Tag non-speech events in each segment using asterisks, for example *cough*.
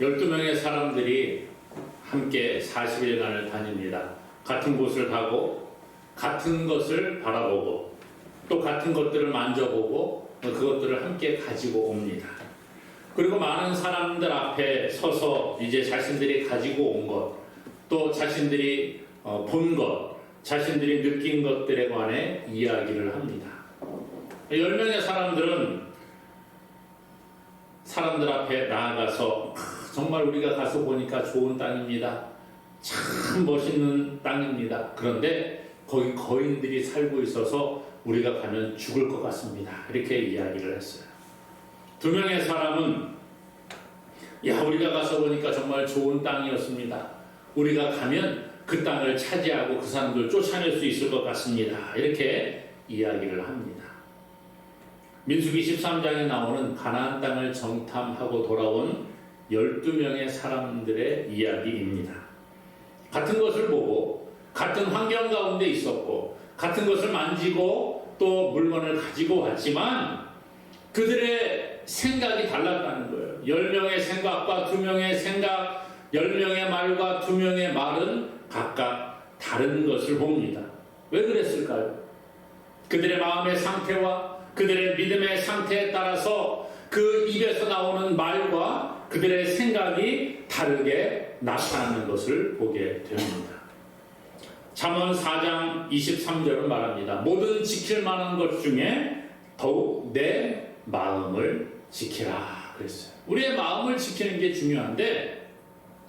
12명의 사람들이 함께 40일간을 다닙니다. 같은 곳을 가고 같은 것을 바라보고 또 같은 것들을 만져보고 그것들을 함께 가지고 옵니다. 그리고 많은 사람들 앞에 서서 이제 자신들이 가지고 온 것, 또 자신들이 어, 본 것, 자신들이 느낀 것들에 관해 이야기를 합니다. 10명의 사람들은 사람들 앞에 나아가서 정말 우리가 가서 보니까 좋은 땅입니다. 참 멋있는 땅입니다. 그런데 거기 거인들이 살고 있어서 우리가 가면 죽을 것 같습니다. 이렇게 이야기를 했어요. 두 명의 사람은 야 우리가 가서 보니까 정말 좋은 땅이었습니다. 우리가 가면 그 땅을 차지하고 그 사람들 쫓아낼 수 있을 것 같습니다. 이렇게 이야기를 합니다. 민수기 13장에 나오는 가나안 땅을 정탐하고 돌아온 12명의 사람들의 이야기입니다. 같은 것을 보고 같은 환경 가운데 있었고 같은 것을 만지고 또 물건을 가지고 왔지만 그들의 생각이 달랐다는 거예요. 10명의 생각과 2명의 생각, 10명의 말과 2명의 말은 각각 다른 것을 봅니다. 왜 그랬을까요? 그들의 마음의 상태와 그들의 믿음의 상태에 따라서 그 입에서 나오는 말과 그들의 생각이 다르게 나타나는 것을 보게 됩니다. 잠언 4장 23절은 말합니다. 모든 지킬 만한 것 중에 더욱 내 마음을 지키라 그랬어요. 우리의 마음을 지키는 게 중요한데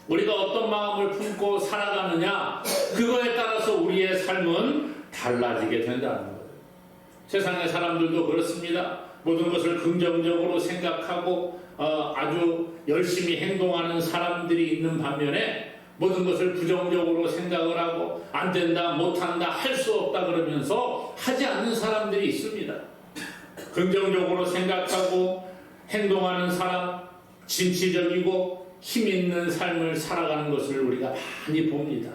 우리가 어떤 마음을 품고 살아가느냐 그거에 따라서 우리의 삶은 달라지게 된다는 거예요. 세상의 사람들도 그렇습니다. 모든 것을 긍정적으로 생각하고 어, 아주 열심히 행동하는 사람들이 있는 반면에 모든 것을 부정적으로 생각을 하고 안 된다, 못한다, 할 수 없다 그러면서 하지 않는 사람들이 있습니다. 긍정적으로 생각하고 행동하는 사람, 진취적이고 힘 있는 삶을 살아가는 것을 우리가 많이 봅니다.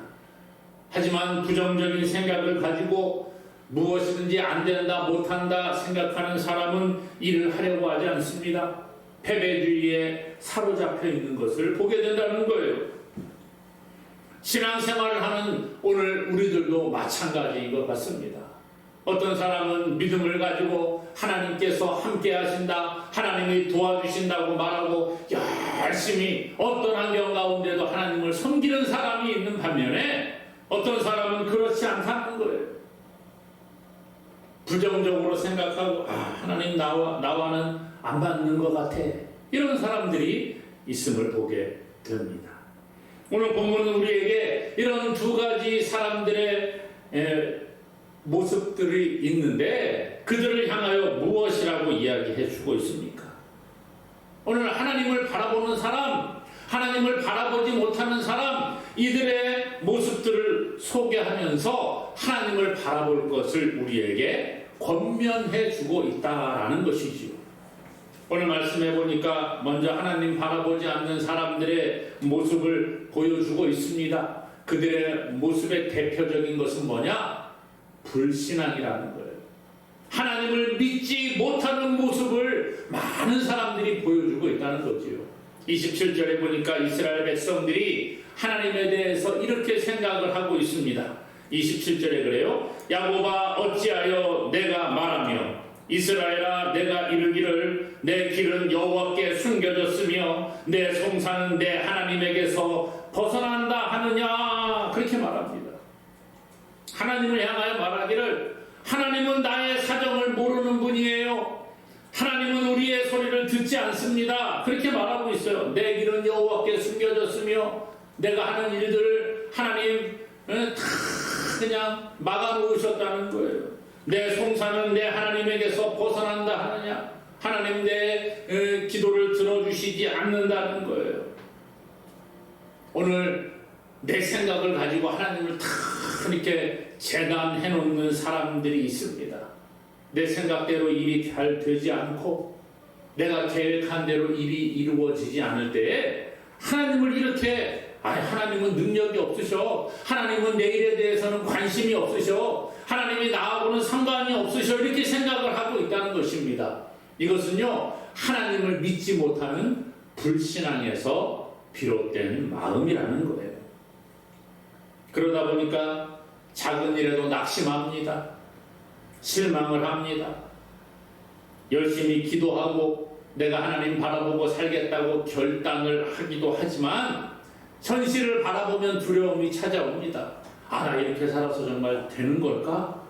하지만 부정적인 생각을 가지고 무엇이든지 안 된다, 못한다 생각하는 사람은 일을 하려고 하지 않습니다. 패배주의에 사로잡혀 있는 것을 보게 된다는 거예요. 신앙생활을 하는 오늘 우리들도 마찬가지인 것 같습니다. 어떤 사람은 믿음을 가지고 하나님께서 함께 하신다, 하나님이 도와주신다고 말하고 열심히 어떤 환경 가운데도 하나님을 섬기는 사람이 있는 반면에 어떤 사람은 그렇지 않다는 거예요. 부정적으로 생각하고 아, 하나님 나와 나와는 안 맞는 것 같아. 이런 사람들이 있음을 보게 됩니다. 오늘 본문은 우리에게 이런 두 가지 사람들의 에, 모습들이 있는데 그들을 향하여 무엇이라고 이야기해 주고 있습니까? 오늘 하나님을 바라보는 사람, 하나님을 바라보지 못하는 사람, 이들의 모습들을 소개하면서 하나님을 바라볼 것을 우리에게 권면해 주고 있다라는 것이지요. 오늘 말씀해 보니까 먼저 하나님 바라보지 않는 사람들의 모습을 보여주고 있습니다. 그들의 모습의 대표적인 것은 뭐냐? 불신앙이라는 거예요. 하나님을 믿지 못하는 모습을 많은 사람들이 보여주고 있다는 거지요. 27절에 보니까 이스라엘 백성들이 하나님에 대해서 이렇게 생각을 하고 있습니다. 27절에 그래요. 야곱아 어찌하여 내가 말하며 이스라엘아 내가 이르기를 내 길은 여호와께 숨겨졌으며 내 송사는 내 하나님에게서 벗어난다 하느냐 그렇게 말합니다. 하나님을 향하여 말하기를 하나님은 나의 사정을 모르는 분이에요. 하나님은 우리의 소리를 듣지 않습니다. 그렇게 말하고 있어요. 내 길은 여호와께 숨겨졌으며 내가 하는 일들을 하나님 다 그냥 막아놓으셨다는 거예요. 내 송사는 내 하나님에게서 벗어난다 하느냐? 하나님 내 기도를 들어주시지 않는다는 거예요. 오늘 내 생각을 가지고 하나님을 다 이렇게 재단해 놓는 사람들이 있습니다. 내 생각대로 일이 잘 되지 않고 내가 계획한 대로 일이 이루어지지 않을 때에 하나님을 이렇게 아 하나님은 능력이 없으셔. 하나님은 내 일에 대해서는 관심이 없으셔. 하나님이 나하고는 상관이 없으셔. 이렇게 생각을 하고 있다는 것입니다. 이것은요, 하나님을 믿지 못하는 불신앙에서 비롯된 마음이라는 거예요. 그러다 보니까 작은 일에도 낙심합니다. 실망을 합니다. 열심히 기도하고 내가 하나님 바라보고 살겠다고 결단을 하기도 하지만 현실을 바라보면 두려움이 찾아옵니다. 아, 나 이렇게 살아서 정말 되는 걸까?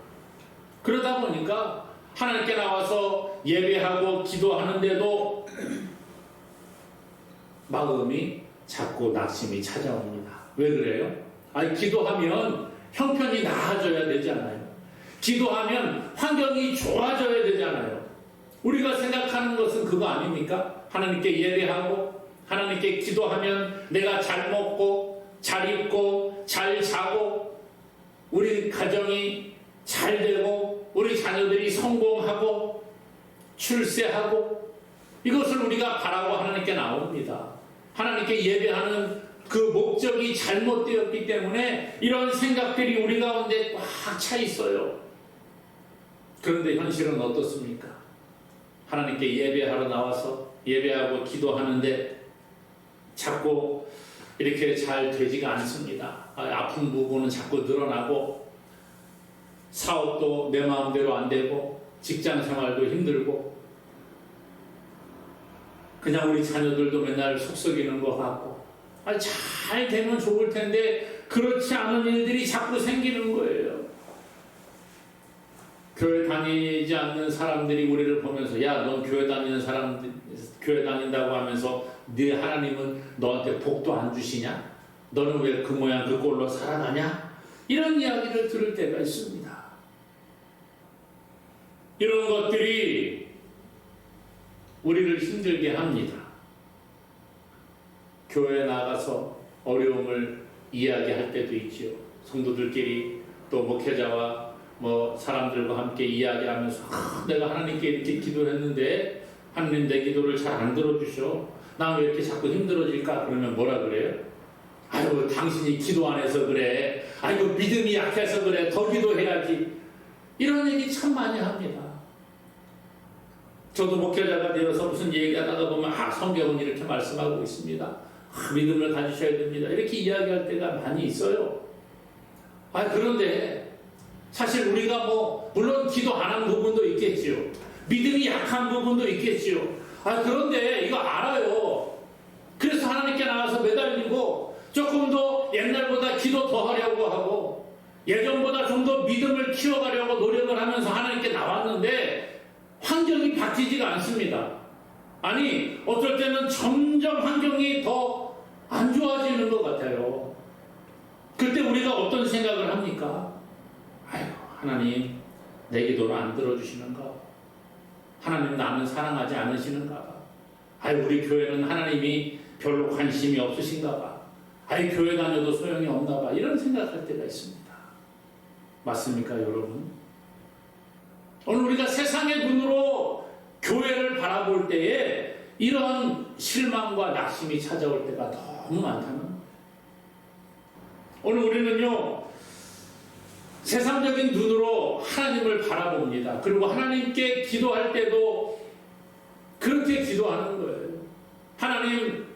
그러다 보니까 하나님께 나와서 예배하고 기도하는데도 마음이 자꾸 낙심이 찾아옵니다. 왜 그래요? 아니, 기도하면 형편이 나아져야 되잖아요. 기도하면 환경이 좋아져야 되잖아요. 우리가 생각하는 것은 그거 아닙니까? 하나님께 예배하고 하나님께 기도하면 내가 잘 먹고 잘 입고 잘 자고 우리 가정이 잘 되고 우리 자녀들이 성공하고 출세하고 이것을 우리가 바라고 하나님께 나옵니다. 하나님께 예배하는 그 목적이 잘못되었기 때문에 이런 생각들이 우리 가운데 꽉 차 있어요. 그런데 현실은 어떻습니까? 하나님께 예배하러 나와서 예배하고 기도하는데 자꾸 이렇게 잘 되지가 않습니다. 아, 아픈 부분은 자꾸 늘어나고 사업도 내 마음대로 안 되고 직장 생활도 힘들고 그냥 우리 자녀들도 맨날 속썩이는 것 같고 아니, 잘 되면 좋을 텐데 그렇지 않은 일들이 자꾸 생기는 거예요. 교회 다니지 않는 사람들이 우리를 보면서 야, 넌 교회 다니는 사람 교회 다닌다고 하면서 네 하나님은 너한테 복도 안 주시냐? 너는 왜 그 모양 그 꼴로 살아가냐? 이런 이야기를 들을 때가 있습니다. 이런 것들이 우리를 힘들게 합니다. 교회에 나가서 어려움을 이야기할 때도 있지요. 성도들끼리 또 목회자와 뭐 사람들과 함께 이야기하면서 아, 내가 하나님께 이렇게 기도했는데 하나님 내 기도를 잘 안 들어주셔. 나 왜 이렇게 자꾸 힘들어질까? 그러면 뭐라 그래요? 아유 당신이 기도 안 해서 그래. 아이고 믿음이 약해서 그래. 더 기도해야지. 이런 얘기 참 많이 합니다. 저도 목회자가 되어서 무슨 얘기하다가 보면 아 성경은 이렇게 말씀하고 있습니다. 아, 믿음을 가지셔야 됩니다. 이렇게 이야기할 때가 많이 있어요. 아 그런데 사실 우리가 뭐 물론 기도 안 한 부분도 있겠지요. 믿음이 약한 부분도 있겠지요. 아 그런데 이거 알아요. 하나님께 나와서 매달리고 조금 더 옛날보다 기도 더 하려고 하고 예전보다 좀 더 믿음을 키워가려고 노력을 하면서 하나님께 나왔는데 환경이 바뀌지가 않습니다. 아니 어떨 때는 점점 환경이 더 안 좋아지는 것 같아요. 그때 우리가 어떤 생각을 합니까? 아이고 하나님 내 기도를 안 들어주시는가? 하나님 나는 사랑하지 않으시는가 봐. 아이 우리 교회는 하나님이 별로 관심이 없으신가 봐. 아이 교회 다녀도 소용이 없나 봐. 이런 생각할 때가 있습니다. 맞습니까 여러분? 오늘 우리가 세상의 눈으로 교회를 바라볼 때에 이런 실망과 낙심이 찾아올 때가 너무 많다는. 오늘 우리는요, 세상적인 눈으로 하나님을 바라봅니다. 그리고 하나님께 기도할 때도 그렇게 기도하는 거예요. 하나님,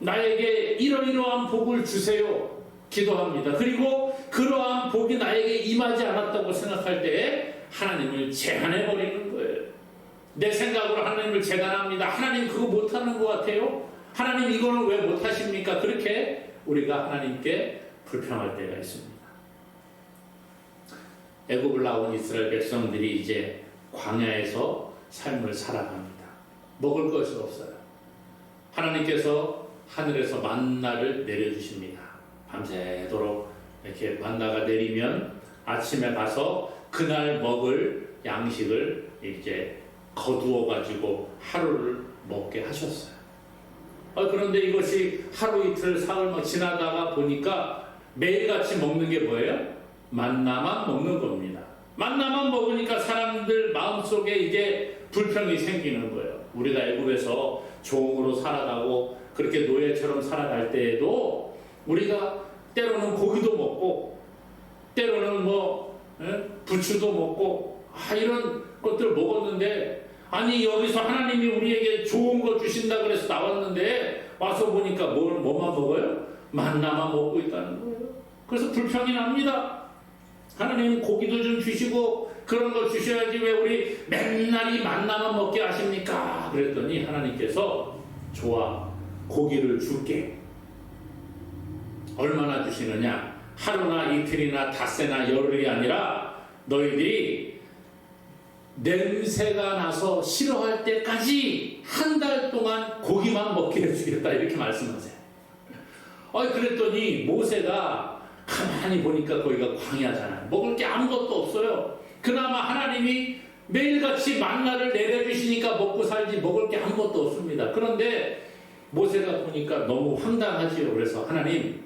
나에게 이러이러한 복을 주세요. 기도합니다. 그리고 그러한 복이 나에게 임하지 않았다고 생각할 때 하나님을 제한해 버리는 거예요. 내 생각으로 하나님을 제한합니다. 하나님 그거 못하는 것 같아요? 하나님 이거는 왜 못하십니까? 그렇게 우리가 하나님께 불평할 때가 있습니다. 애굽을 나온 이스라엘 백성들이 이제 광야에서 삶을 살아갑니다. 먹을 것이 없어요. 하나님께서 하늘에서 만나를 내려주십니다. 밤새도록 이렇게 만나가 내리면 아침에 가서 그날 먹을 양식을 이제 거두어 가지고 하루를 먹게 하셨어요. 아, 그런데 이것이 하루 이틀 사흘 막 지나다가 보니까 매일같이 먹는 게 뭐예요? 만나만 먹는 겁니다. 만나만 먹으니까 사람들 마음속에 이제 불평이 생기는 거예요. 우리가 애굽에서 종으로 살아가고 그렇게 노예처럼 살아갈 때에도 우리가 때로는 고기도 먹고 때로는 뭐 예? 부추도 먹고 아, 이런 것들 먹었는데 아니 여기서 하나님이 우리에게 좋은 거 주신다 그래서 나왔는데 와서 보니까 뭘, 뭐만 먹어요? 만나만 먹고 있다는 거예요. 그래서 불평이 납니다. 하나님 고기도 좀 주시고 그런 거 주셔야지 왜 우리 맨날 이 만나만 먹게 하십니까? 그랬더니 하나님께서 좋아 고기를 줄게. 얼마나 주시느냐? 하루나 이틀이나 닷새나 열흘이 아니라 너희들이 냄새가 나서 싫어할 때까지 한 달 동안 고기만 먹게 해주겠다 이렇게 말씀하세요. 어 그랬더니 모세가 가만히 보니까 거기가 광야잖아요. 먹을 게 아무것도 없어요. 그나마 하나님이 매일같이 만나를 내려주시니까 먹고 살지 먹을 게 아무것도 없습니다. 그런데 모세가 보니까 너무 황당하지요. 그래서 하나님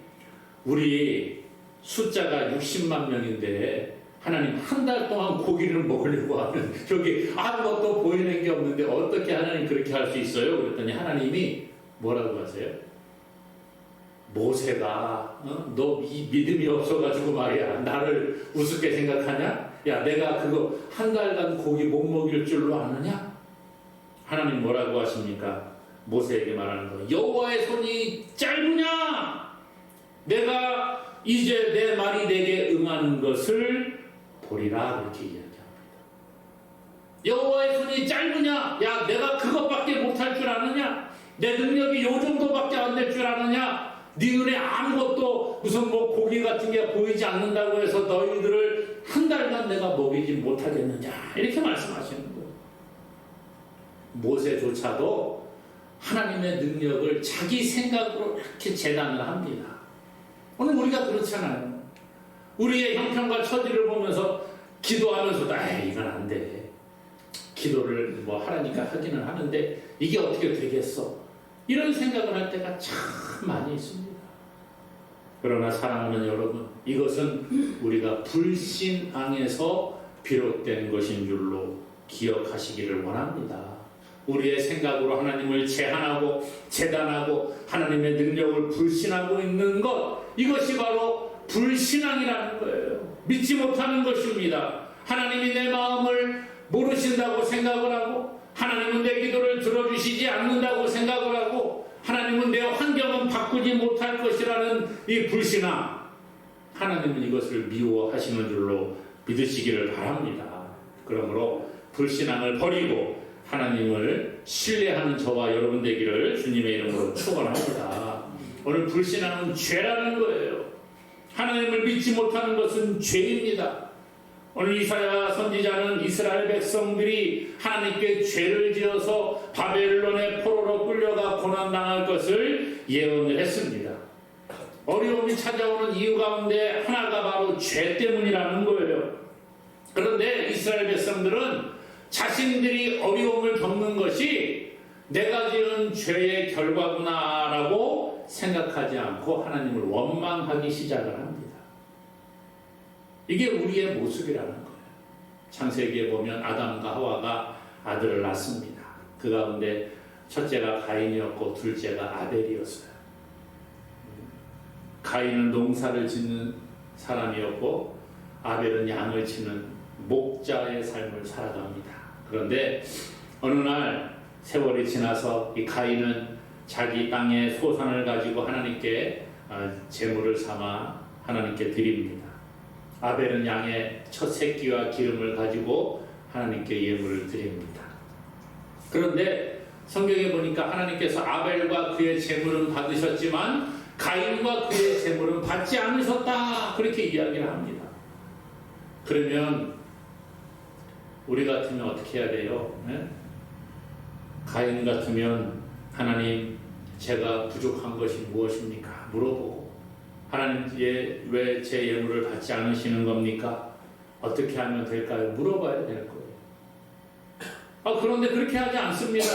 우리 숫자가 60만 명인데 하나님 한 달 동안 고기를 먹으려고 하면 *laughs* 저기 아무것도 보이는 게 없는데 어떻게 하나님 그렇게 할 수 있어요? 그랬더니 하나님이 뭐라고 하세요? 모세가 어? 너이 믿음이 없어가지고 말이야 나를 우습게 생각하냐? 야 내가 그거 한 달간 고기 못 먹일 줄로 아느냐? 하나님 뭐라고 하십니까? 모세에게 말하는 거 여호와의 손이 짧으냐? 내가 이제 내 말이 내게 응하는 것을 보리라 그렇게 이야기합니다. 여호와의 손이 짧으냐? 야 내가 그것밖에 못할 줄 아느냐? 내 능력이 요 정도밖에 안 될 줄 아느냐? 네 눈에 아무것도 무슨 뭐 고기 같은 게 보이지 않는다고 해서 너희들을 한 달간 내가 먹이지 못하겠느냐 이렇게 말씀하시는 거예요. 모세조차도 하나님의 능력을 자기 생각으로 이렇게 재단을 합니다. 오늘 우리가 그렇잖아요. 우리의 형편과 처지를 보면서 기도하면서도 아 이건 안 돼. 기도를 뭐 하라니까 하기는 하는데 이게 어떻게 되겠어? 이런 생각을 할 때가 참 많이 있습니다. 그러나 사랑하는 여러분, 이것은 우리가 불신앙에서 비롯된 것인 줄로 기억하시기를 원합니다. 우리의 생각으로 하나님을 제한하고 재단하고 하나님의 능력을 불신하고 있는 것 이것이 바로 불신앙이라는 거예요. 믿지 못하는 것입니다. 하나님이 내 마음을 모르신다고 생각을 하고 하나님은 내 기도를 들어주시지 않는다고 생각을 하고 하나님은 내 환경은 바꾸지 못할 것이라는 이 불신앙 하나님은 이것을 미워하시는 줄로 믿으시기를 바랍니다. 그러므로 불신앙을 버리고 하나님을 신뢰하는 저와 여러분 되기를 주님의 이름으로 축원합니다. 오늘 불신앙은 죄라는 거예요. 하나님을 믿지 못하는 것은 죄입니다. 오늘 이사야 선지자는 이스라엘 백성들이 하나님께 죄를 지어서 바벨론의 포로로 끌려가 고난당할 것을 예언을 했습니다. 어려움이 찾아오는 이유 가운데 하나가 바로 죄 때문이라는 거예요. 그런데 이스라엘 백성들은 자신들이 어려움을 겪는 것이 내가 지은 죄의 결과구나라고 생각하지 않고 하나님을 원망하기 시작을 합니다. 이게 우리의 모습이라는 거예요. 창세기에 보면 아담과 하와가 아들을 낳습니다. 그 가운데 첫째가 가인이었고 둘째가 아벨이었어요. 가인은 농사를 짓는 사람이었고 아벨은 양을 치는 목자의 삶을 살아갑니다. 그런데 어느 날 세월이 지나서 이 가인은 자기 땅의 소산을 가지고 하나님께 제물을 삼아 하나님께 드립니다. 아벨은 양의 첫 새끼와 기름을 가지고 하나님께 예물을 드립니다. 그런데 성경에 보니까 하나님께서 아벨과 그의 제물은 받으셨지만 가인과 그의 제물은 받지 않으셨다 그렇게 이야기를 합니다. 그러면 우리 같으면 어떻게 해야 돼요? 네? 가인 같으면 하나님 제가 부족한 것이 무엇입니까? 물어보고 하나님 왜 제 예물을 받지 않으시는 겁니까? 어떻게 하면 될까요? 물어봐야 될 거예요. 아, 그런데 그렇게 하지 않습니다.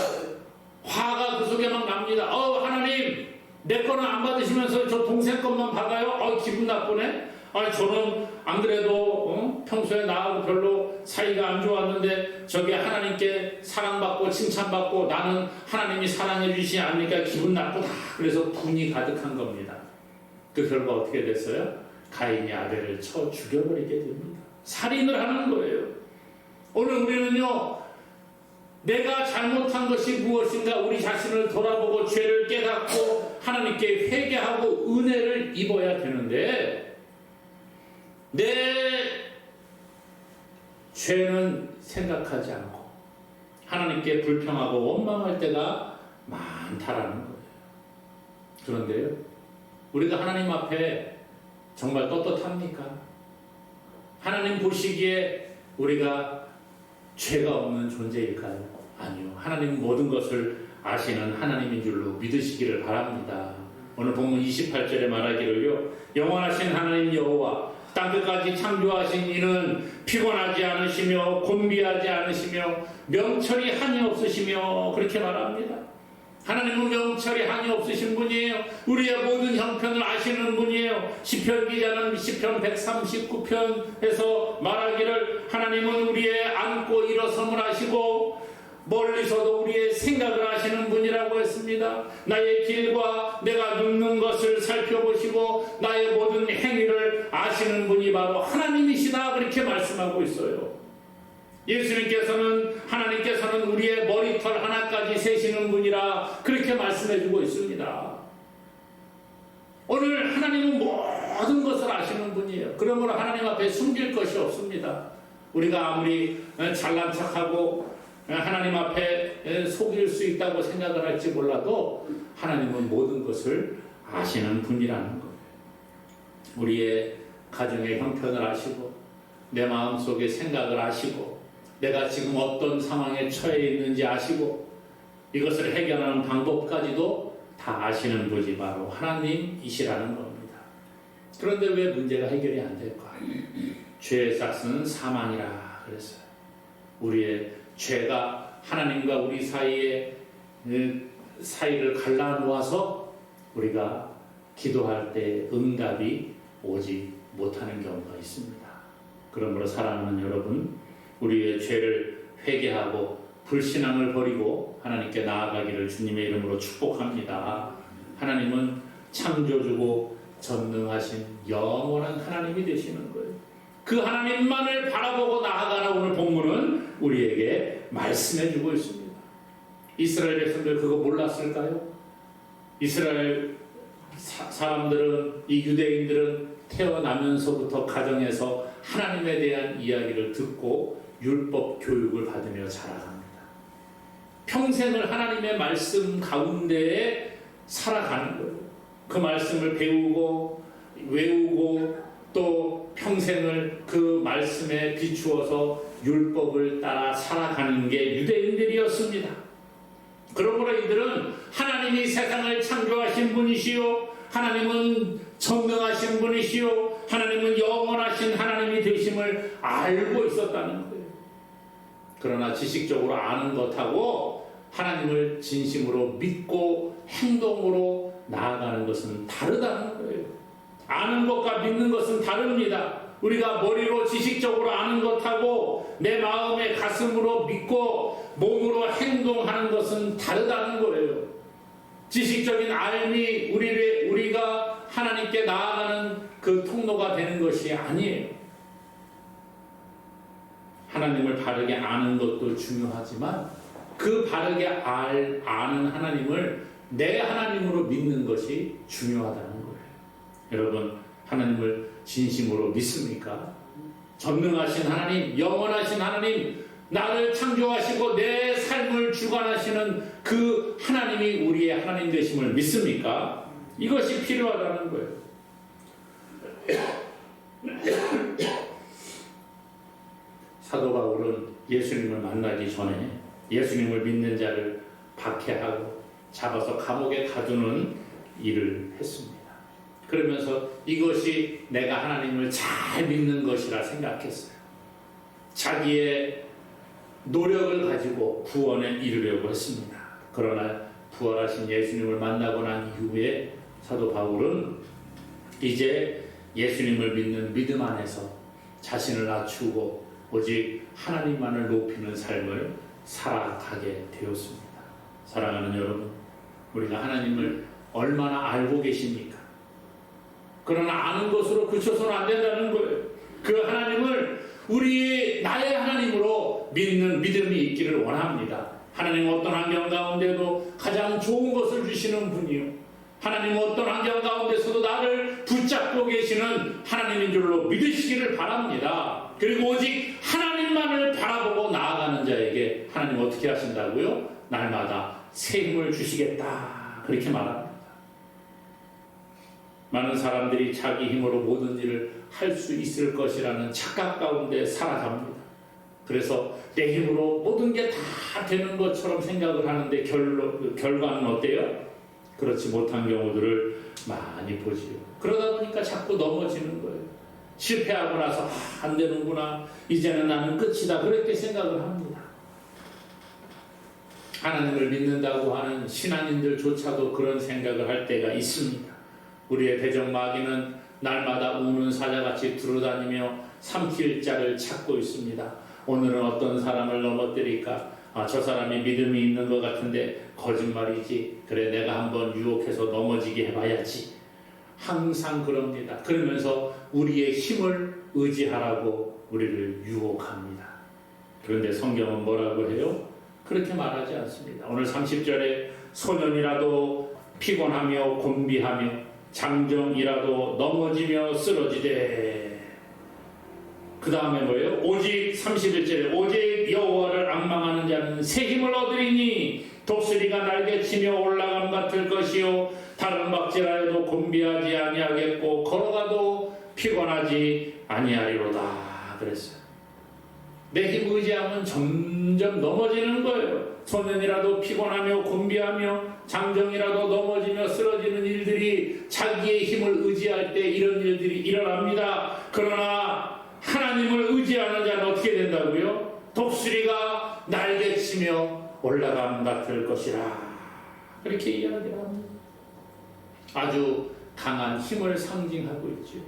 화가 그 속에 막 납니다. 어, 하나님, 내 거는 안 받으시면서 저 동생 것만 받아요? 어, 기분 나쁘네? 아, 저는 안 그래도 어? 평소에 나하고 별로 사이가 안 좋았는데 저기 하나님께 사랑받고 칭찬받고 나는 하나님이 사랑해 주시지 않으니까 기분 나쁘다. 그래서 분이 가득한 겁니다. 그 결과 어떻게 됐어요? 가인이 아벨을 쳐 죽여버리게 됩니다. 살인을 하는 거예요. 오늘 우리는요, 내가 잘못한 것이 무엇인가 우리 자신을 돌아보고 죄를 깨닫고 하나님께 회개하고 은혜를 입어야 되는데 내 죄는 생각하지 않고 하나님께 불평하고 원망할 때가 많다라는 거예요. 그런데요, 우리가 하나님 앞에 정말 떳떳합니까? 하나님 보시기에 우리가 죄가 없는 존재일까요? 아니요. 하나님 모든 것을 아시는 하나님인 줄로 믿으시기를 바랍니다. 오늘 본문 28절에 말하기를요. 영원하신 하나님 여호와 땅끝까지 창조하신 이는 피곤하지 않으시며 곤비하지 않으시며 명철이 한이 없으시며 그렇게 말합니다. 하나님은 명철이 한이 없으신 분이에요. 우리의 모든 형편을 아시는 분이에요. 시편 기자는 시편 139편에서 말하기를 하나님은 우리의 앉고 일어섬을 아시고 멀리서도 우리의 생각을 아시는 분이라고 했습니다. 나의 길과 내가 눕는 것을 살펴보시고 나의 모든 행위를 아시는 분이 바로 하나님이시다 그렇게 말씀하고 있어요. 예수님께서는 하나님께서는 우리의 머리털 하나까지 세시는 분이라 그렇게 말씀해 주고 있습니다. 오늘 하나님은 모든 것을 아시는 분이에요. 그러므로 하나님 앞에 숨길 것이 없습니다. 우리가 아무리 잘난 척하고 하나님 앞에 속일 수 있다고 생각을 할지 몰라도 하나님은 모든 것을 아시는 분이라는 거예요. 우리의 가정의 형편을 아시고 내 마음속의 생각을 아시고 내가 지금 어떤 상황에 처해 있는지 아시고 이것을 해결하는 방법까지도 다 아시는 분이 바로 하나님이시라는 겁니다. 그런데 왜 문제가 해결이 안 될까? 죄의 싹스는 사망이라 그랬어요. 우리의 죄가 하나님과 우리 사이에 그 사이를 갈라놓아서 우리가 기도할 때 응답이 오지 못하는 경우가 있습니다. 그러므로 사랑하는 여러분, 우리의 죄를 회개하고 불신앙을 버리고 하나님께 나아가기를 주님의 이름으로 축복합니다. 하나님은 창조주고 전능하신 영원한 하나님이 되시는 거예요. 그 하나님만을 바라보고 나아가라 오늘 본문은 우리에게 말씀해 주고 있습니다. 이스라엘 백성들 그거 몰랐을까요? 이스라엘 사, 사람들은 이 유대인들은 태어나면서부터 가정에서 하나님에 대한 이야기를 듣고 율법 교육을 받으며 자라갑니다. 평생을 하나님의 말씀 가운데에 살아가는 거예요. 그 말씀을 배우고 외우고 또 평생을 그 말씀에 비추어서 율법을 따라 살아가는 게 유대인들이었습니다. 그러므로 이들은 하나님이 세상을 창조하신 분이시요 하나님은 전능하신 분이시요 하나님은 영원하신 하나님이 되심을 알고 있었다는 거예요. 그러나 지식적으로 아는 것하고 하나님을 진심으로 믿고 행동으로 나아가는 것은 다르다는 거예요. 아는 것과 믿는 것은 다릅니다. 우리가 머리로 지식적으로 아는 것하고 내 마음의 가슴으로 믿고 몸으로 행동하는 것은 다르다는 거예요. 지식적인 알미 우리를 우리가 하나님께 나아가는 그 통로가 되는 것이 아니에요. 하나님을 바르게 아는 것도 중요하지만 그 바르게 알, 아는 하나님을 내 하나님으로 믿는 것이 중요하다는 거예요. 여러분, 하나님을 진심으로 믿습니까? 전능하신 하나님, 영원하신 하나님, 나를 창조하시고 내 삶을 주관하시는 그 하나님이 우리의 하나님 되심을 믿습니까? 이것이 필요하다는 거예요. 사도 바울은 예수님을 만나기 전에 예수님을 믿는 자를 박해하고 잡아서 감옥에 가두는 일을 했습니다. 그러면서 이것이 내가 하나님을 잘 믿는 것이라 생각했어요. 자기의 노력을 가지고 구원에 이르려고 했습니다. 그러나 부활하신 예수님을 만나고 난 이후에 사도 바울은 이제 예수님을 믿는 믿음 안에서 자신을 낮추고 오직 하나님만을 높이는 삶을 살아가게 되었습니다. 사랑하는 여러분, 우리가 하나님을 얼마나 알고 계십니까? 그러나 아는 것으로 그쳐서는 안 된다는 거예요. 그 하나님을 우리 나의 하나님으로 믿는 믿음이 있기를 원합니다. 하나님 어떤 환경 가운데도 가장 좋은 것을 주시는 분이요. 하나님 어떤 환경 가운데서도 나를 붙잡고 계시는 하나님인 줄로 믿으시기를 바랍니다. 그리고 오직 하나님만을 바라보고 나아가는 자에게 하나님 어떻게 하신다고요? 날마다 새 힘을 주시겠다. 그렇게 말합니다. 많은 사람들이 자기 힘으로 모든 일을 할 수 있을 것이라는 착각 가운데 살아갑니다. 그래서 내 힘으로 모든 게 다 되는 것처럼 생각을 하는데 결, 결과는 어때요? 그렇지 못한 경우들을 많이 보지요. 그러다 보니까 자꾸 넘어지는 거예요. 실패하고 나서 아, 안 되는구나. 이제는 나는 끝이다. 그렇게 생각을 합니다. 하나님을 믿는다고 하는 신앙인들조차도 그런 생각을 할 때가 있습니다. 우리의 대적 마귀는 날마다 우는 사자같이 두루다니며 삼킬 자를 찾고 있습니다. 오늘은 어떤 사람을 넘어뜨릴까? 아, 저 사람이 믿음이 있는 것 같은데 거짓말이지. 그래, 내가 한번 유혹해서 넘어지게 해봐야지. 항상 그럽니다. 그러면서 우리의 힘을 의지하라고 우리를 유혹합니다. 그런데 성경은 뭐라고 해요? 그렇게 말하지 않습니다. 오늘 30절에 소년이라도 피곤하며 곤비하며 장정이라도 넘어지며 쓰러지되 그 다음에 뭐예요? 오직 31절에 오직 여호와를 악망하는 자는 새 힘을 얻으리니 독수리가 날개치며 올라감 같을 것이요 다른 박질하여도 곤비하지 아니하겠고 걸어가도 피곤하지 아니하리로다 그랬어요. 내 힘 의지하면 점점 넘어지는 거예요. 소년이라도 피곤하며 곤비하며 장정이라도 넘어지며 쓰러지는 일들이 자기의 힘을 의지할 때 이런 일들이 일어납니다. 그러나 하나님을 의지하는 자는 어떻게 된다고요? 독수리가 날개치며 올라감 같을 것이라. 그렇게 이야기를 합니다. 아주 강한 힘을 상징하고 있죠.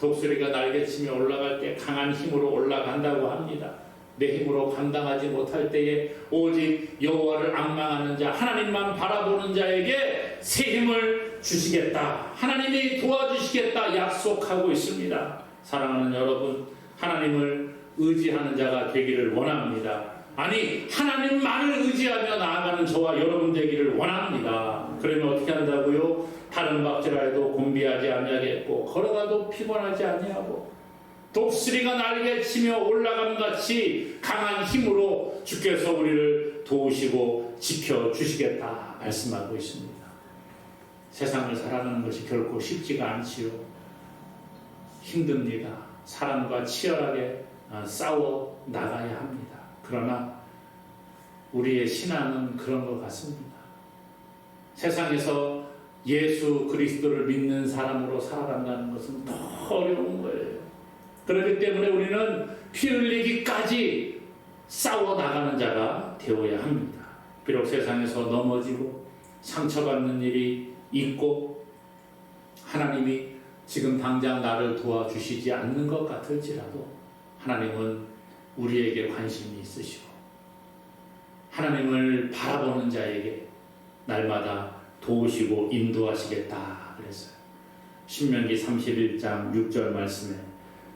독수리가 날개치며 올라갈 때 강한 힘으로 올라간다고 합니다. 내 힘으로 감당하지 못할 때에 오직 여호와를 악망하는 자, 하나님만 바라보는 자에게 새 힘을 주시겠다. 하나님이 도와주시겠다 약속하고 있습니다. 사랑하는 여러분, 하나님을 의지하는 자가 되기를 원합니다. 아니, 하나님만을 의지하며 나아가는 저와 여러분 되기를 원합니다. 그러면 어떻게 한다고요? 다른 박질하여도 곤비하지 아니하겠고 걸어가도 피곤하지 아니하고 독수리가 날개 치며 올라감 같이 강한 힘으로 주께서 우리를 도우시고 지켜 주시겠다 말씀하고 있습니다. 세상을 살아가는 것이 결코 쉽지가 않지요. 힘듭니다. 사람과 치열하게 아, 싸워 나가야 합니다. 그러나 우리의 신앙은 그런 것 같습니다. 세상에서 예수 그리스도를 믿는 사람으로 살아간다는 것은 더 어려운 거예요. 그렇기 때문에 우리는 피 흘리기까지 싸워 나가는 자가 되어야 합니다. 비록 세상에서 넘어지고 상처받는 일이 있고 하나님이 지금 당장 나를 도와주시지 않는 것 같을지라도 하나님은 우리에게 관심이 있으시고 하나님을 바라보는 자에게 날마다 도우시고 인도하시겠다 그랬어요. 신명기 31장 6절 말씀에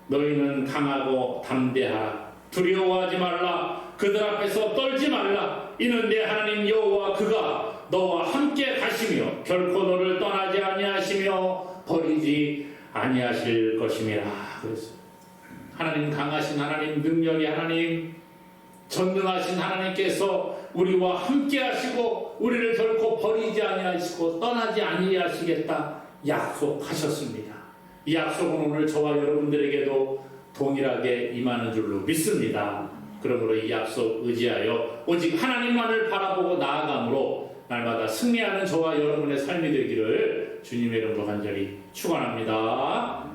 너희는 강하고 담대하라 두려워하지 말라 그들 앞에서 떨지 말라 이는 내 하나님 여호와 그가 너와 함께 가시며 결코 너를 떠나지 아니하시며 버리지 아니하실 것임이라 그랬어요. 하나님 강하신 하나님 능력의 하나님 전능하신 하나님께서 우리와 함께 하시고 우리를 결코 버리지 아니하시고 떠나지 아니하시겠다 약속하셨습니다. 이 약속은 오늘 저와 여러분들에게도 동일하게 임하는 줄로 믿습니다. 그러므로 이 약속 의지하여 오직 하나님만을 바라보고 나아감으로 날마다 승리하는 저와 여러분의 삶이 되기를 주님의 이름으로 간절히 축원합니다.